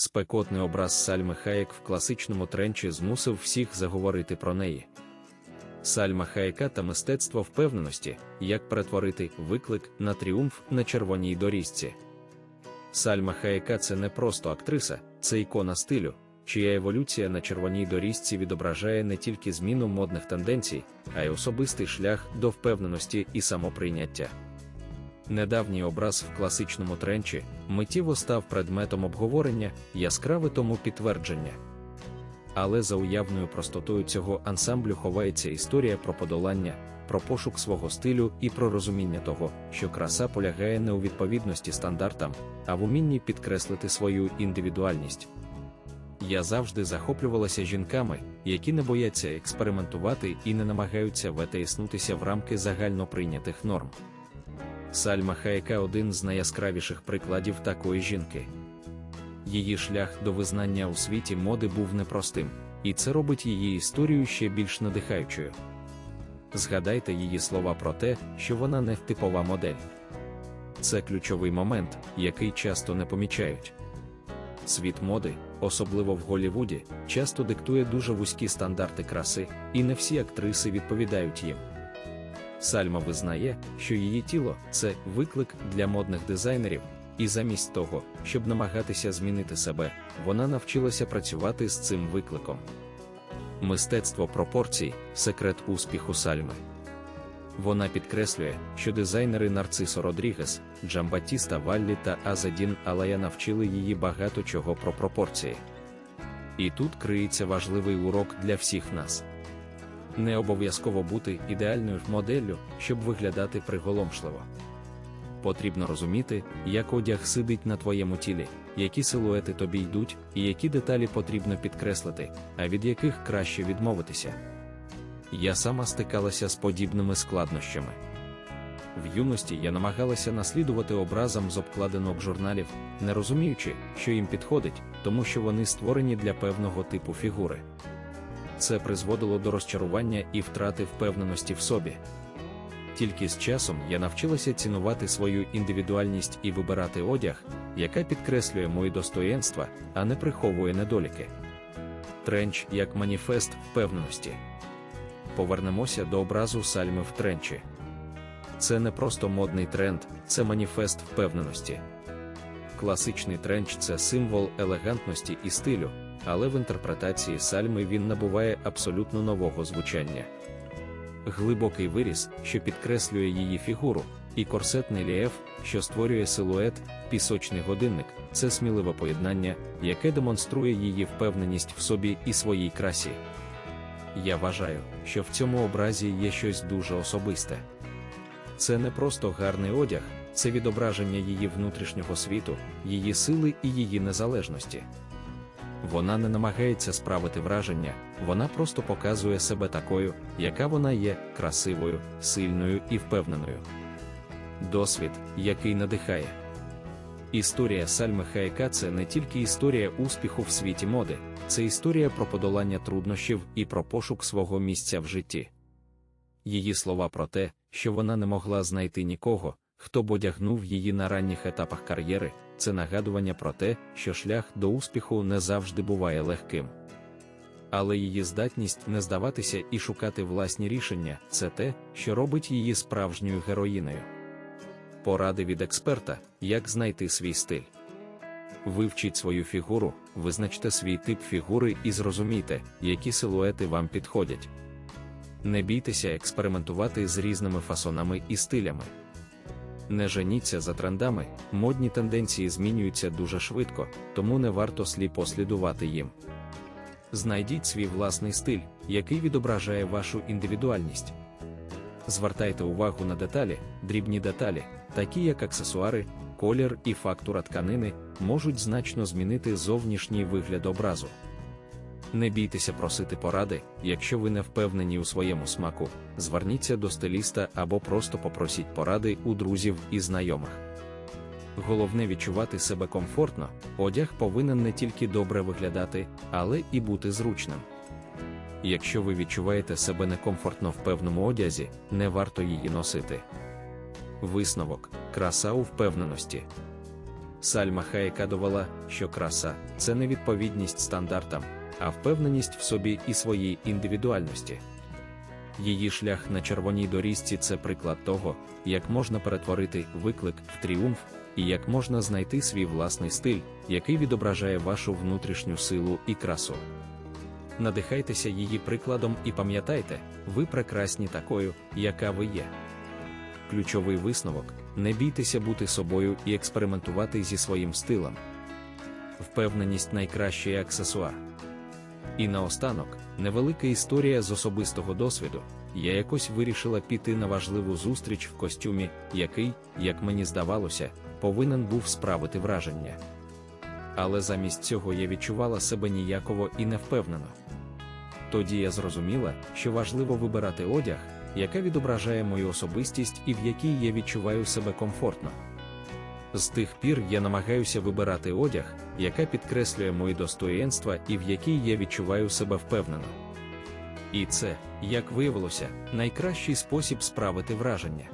Спекотний образ Сальми Хаєк в класичному тренчі змусив всіх заговорити про неї. Сальма Хаяка та мистецтво впевненості, як перетворити виклик на тріумф на червоній доріжці. Сальма Хаяка це не просто актриса, це ікона стилю, чия еволюція на червоній доріжці відображає не тільки зміну модних тенденцій, а й особистий шлях до впевненості і самоприйняття. Недавній образ в класичному тренчі миттєво став предметом обговорення, яскраве тому підтвердження. Але за уявною простотою цього ансамблю ховається історія про подолання, про пошук свого стилю і про розуміння того, що краса полягає не у відповідності стандартам, а в умінні підкреслити свою індивідуальність. Я завжди захоплювалася жінками, які не бояться експериментувати і не намагаються витиснутися в рамки загально прийнятих норм. Сальма Хайка один з найяскравіших прикладів такої жінки. Її шлях до визнання у світі моди був непростим, і це робить її історію ще більш надихаючою. Згадайте її слова про те, що вона не типова модель. Це ключовий момент, який часто не помічають. Світ моди, особливо в Голлівуді, часто диктує дуже вузькі стандарти краси, і не всі актриси відповідають їм. Сальма визнає, що її тіло це виклик для модних дизайнерів, і замість того, щоб намагатися змінити себе, вона навчилася працювати з цим викликом. Мистецтво пропорцій секрет успіху Сальми. Вона підкреслює, що дизайнери Нарцисо Родрігес, Джамбатіста Валлі та Азадін Алая навчили її багато чого про пропорції. І тут криється важливий урок для всіх нас. Не обов'язково бути ідеальною моделлю, щоб виглядати приголомшливо. Потрібно розуміти, як одяг сидить на твоєму тілі, які силуети тобі йдуть, і які деталі потрібно підкреслити, а від яких краще відмовитися. Я сама стикалася з подібними складнощами. В юності я намагалася наслідувати образам з обкладинок журналів, не розуміючи, що їм підходить, тому що вони створені для певного типу фігури. Це призводило до розчарування і втрати впевненості в собі. Тільки з часом я навчилася цінувати свою індивідуальність і вибирати одяг, яка підкреслює мої достоєнства, а не приховує недоліки. Тренч як маніфест впевненості. Повернемося до образу сальми в тренчі. Це не просто модний тренд, це маніфест впевненості. Класичний тренч це символ елегантності і стилю, але в інтерпретації сальми він набуває абсолютно нового звучання. Глибокий виріс, що підкреслює її фігуру, і корсетний лієф, що створює силует, пісочний годинник це сміливе поєднання, яке демонструє її впевненість в собі і своїй красі. Я вважаю, що в цьому образі є щось дуже особисте. Це не просто гарний одяг, це відображення її внутрішнього світу, її сили і її незалежності. Вона не намагається справити враження, вона просто показує себе такою, яка вона є, красивою, сильною і впевненою. Досвід, який надихає. Історія Сальми Хайка це не тільки історія успіху в світі моди, це історія про подолання труднощів і про пошук свого місця в житті. Її слова про те, що вона не могла знайти нікого, хто б одягнув її на ранніх етапах кар'єри, це нагадування про те, що шлях до успіху не завжди буває легким. Але її здатність не здаватися і шукати власні рішення це те, що робить її справжньою героїною. Поради від експерта, як знайти свій стиль. Вивчіть свою фігуру, визначте свій тип фігури і зрозумійте, які силуети вам підходять. Не бійтеся експериментувати з різними фасонами і стилями. Не женіться за трендами, модні тенденції змінюються дуже швидко, тому не варто сліпо слідувати їм. Знайдіть свій власний стиль, який відображає вашу індивідуальність. Звертайте увагу на деталі, дрібні деталі, такі як аксесуари, колір і фактура тканини, можуть значно змінити зовнішній вигляд образу. Не бійтеся просити поради, якщо ви не впевнені у своєму смаку, зверніться до стиліста або просто попросіть поради у друзів і знайомих. Головне відчувати себе комфортно, одяг повинен не тільки добре виглядати, але і бути зручним. Якщо ви відчуваєте себе некомфортно в певному одязі, не варто її носити. Висновок краса у впевненості. Сальма Хаєка довела, що краса це не відповідність стандартам, а впевненість в собі і своїй індивідуальності. Її шлях на червоній доріжці це приклад того, як можна перетворити виклик в тріумф, і як можна знайти свій власний стиль, який відображає вашу внутрішню силу і красу. Надихайтеся її прикладом і пам'ятайте, ви прекрасні такою, яка ви є. Ключовий висновок не бійтеся бути собою і експериментувати зі своїм стилем. Впевненість найкращий аксесуар. І наостанок, невелика історія з особистого досвіду. Я якось вирішила піти на важливу зустріч в костюмі, який, як мені здавалося, повинен був справити враження. Але замість цього я відчувала себе ніяково і невпевнено. Тоді я зрозуміла, що важливо вибирати одяг, яка відображає мою особистість і в якій я відчуваю себе комфортно. З тих пір я намагаюся вибирати одяг, яка підкреслює мої достоєнства і в якій я відчуваю себе впевнено. І це, як виявилося, найкращий спосіб справити враження.